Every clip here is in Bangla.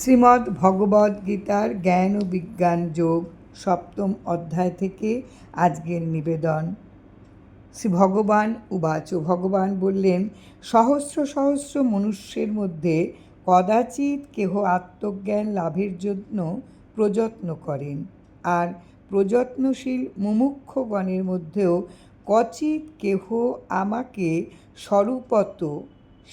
শ্রীমদ্ ভগবদ গীতার জ্ঞান ও বিজ্ঞান যোগ সপ্তম অধ্যায় থেকে আজকের নিবেদন। শ্রী ভগবান উবাচ। ভগবান বললেন, সহস্র সহস্র মনুষ্যের মধ্যে কদাচিৎ কেহ আত্মজ্ঞান লাভের জন্য প্রযত্ন করেন আর প্রযত্নশীল মুমুক্ষগণের মধ্যেও কচিৎ কেহ আমাকে স্বরূপত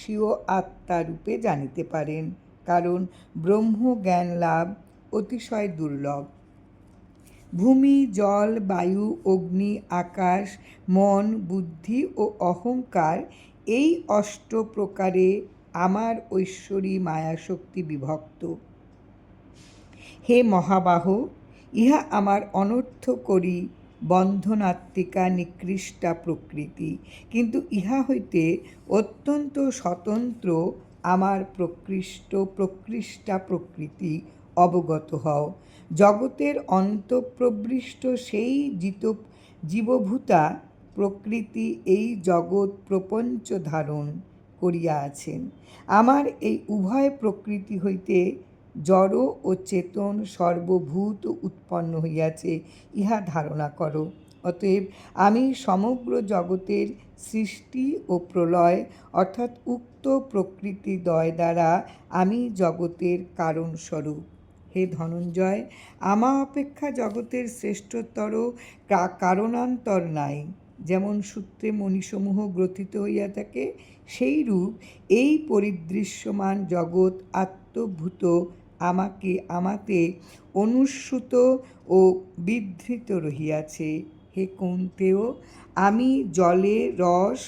স্বীয় আত্মারূপে জানিতে পারেন। কারণ ব্রহ্ম জ্ঞান লাভ অতিশয় দুর্লভ। ভূমি, জল, বায়ু, অগ্নি, আকাশ, মন, বুদ্ধি ও অহংকার এই অষ্ট প্রকারে আমার ঐশ্বরী মায়াশক্তি বিভক্ত। হে মহাবাহ, ইহা আমার অনর্থ করি বন্ধনাত্মিকা নিকৃষ্টা প্রকৃতি, কিন্তু ইহা হইতে অত্যন্ত স্বতন্ত্র আমার প্রকৃষ্ট, প্রকৃষ্টা প্রকৃতি অবগত হও। জগতের অন্তঃপ্রবৃষ্ট সেই জিত, জীবভূতা প্রকৃতি এই জগৎ প্রপঞ্চ ধারণ করিয়া আছেন আমার এই উভয় প্রকৃতি হইতে জড় ও চেতন সর্বভূত উৎপন্ন হইয়াছে, ইহা ধারণা করো। অতএব আমি সমগ্র জগতের সৃষ্টি ও প্রলয়, অর্থাৎ উক্ত প্রকৃতিদ্বয় দ্বারা আমি জগতের কারণস্বরূপ। হে ধনঞ্জয়, আমা অপেক্ষা জগতের শ্রেষ্ঠতর কারণান্তর নাই। যেমন সূত্রে মণিসমূহ গ্রথিত হইয়া থাকে সেইরূপ এই পরিদৃশ্যমান জগৎ আত্মভূত আমাকে আমাতে অনুসূত ও বিধৃত রহিয়াছে। হে কৌন্তেয় আমি জলে রস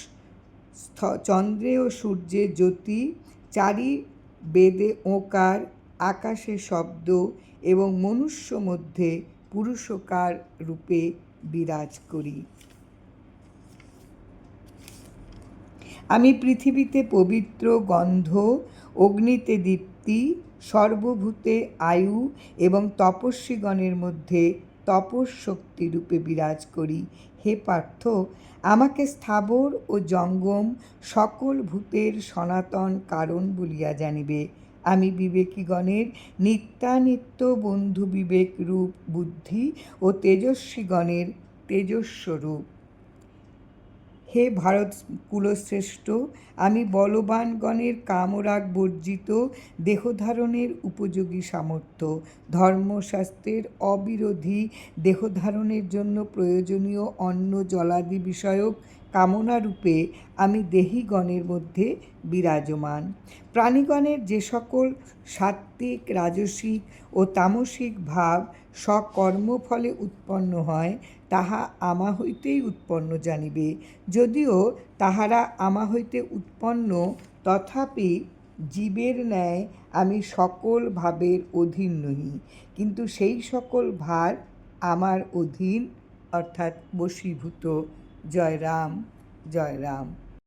চন্দ্রে ও সূর্যে জ্যোতি চারি বেদে ওকার, আকাশে শব্দ এবং মনুষ্য মধ্যে পুরুষকার রূপে বিরাজ করি। আমি পৃথিবীতে পবিত্র গন্ধ, অগ্নিতে দীপ্তি, সর্বভূতে আয়ু এবং তপস্বীগণের মধ্যে তপশক্তি রূপে বিরাজ করি। হে পার্থ, আমাকে স্থাবর ও জঙ্গম সকল ভূতের সনাতন কারণ বলিয়া জানিবে। আমি বিবেকীগণের নিত্যানিত্য বন্ধু বিবেক রূপ বুদ্ধি ও তেজস্বীগণের তেজস্বরূপ। হে ভারত কুলশ্রেষ্ঠ, আমি বলবানগণের কামরাগ বর্জিত, দেহধারণের উপযোগী সামর্থ্য। ধর্মশাস্ত্রের অবিরোধী, দেহধারণের জন্য প্রয়োজনীয় অন্ন জলাদি বিষয়ক কামনারূপে আমি দেহিগণের মধ্যে বিরাজমান। প্রাণীগণের যে সকল সাত্ত্বিক, রাজসিক ও তামসিক ভাব সকর্মফলে উৎপন্ন হয়, তাহা আমা হইতেই উৎপন্ন জানিবে। যদিও তাহারা আমা হইতে উৎপন্ন, তথাপি জীবের ন্যায় আমি সকল ভাবের অধীন নহি, কিন্তু সেই সকল ভার আমার অধীন অর্থাৎ বশীভূত। জয় রাম জয় রাম